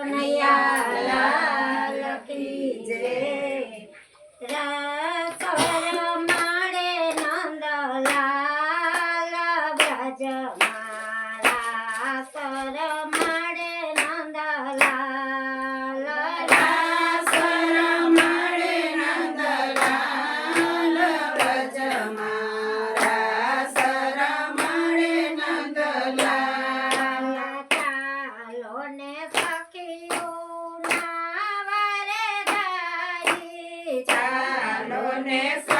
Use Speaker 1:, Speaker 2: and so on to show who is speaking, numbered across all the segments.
Speaker 1: કનૈયા લાલ કી જય.
Speaker 2: nessa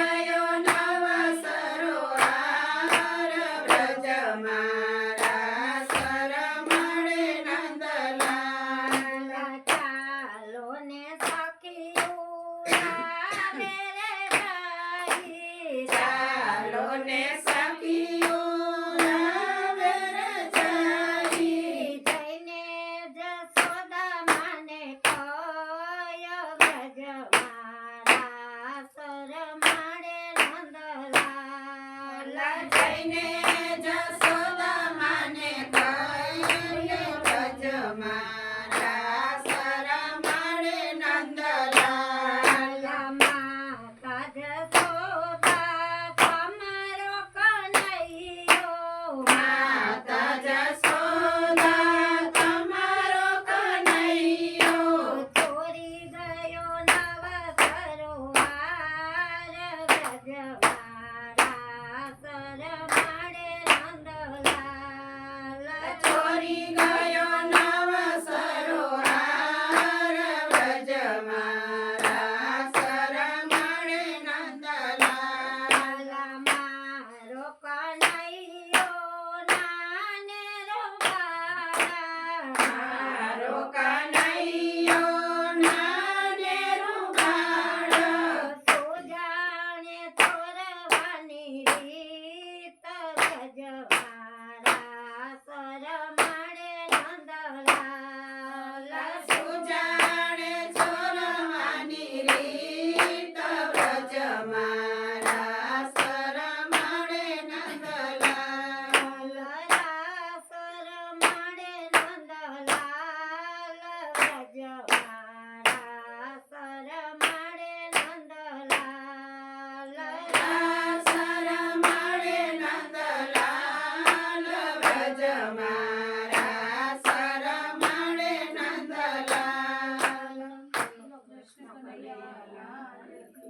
Speaker 2: like lightning, just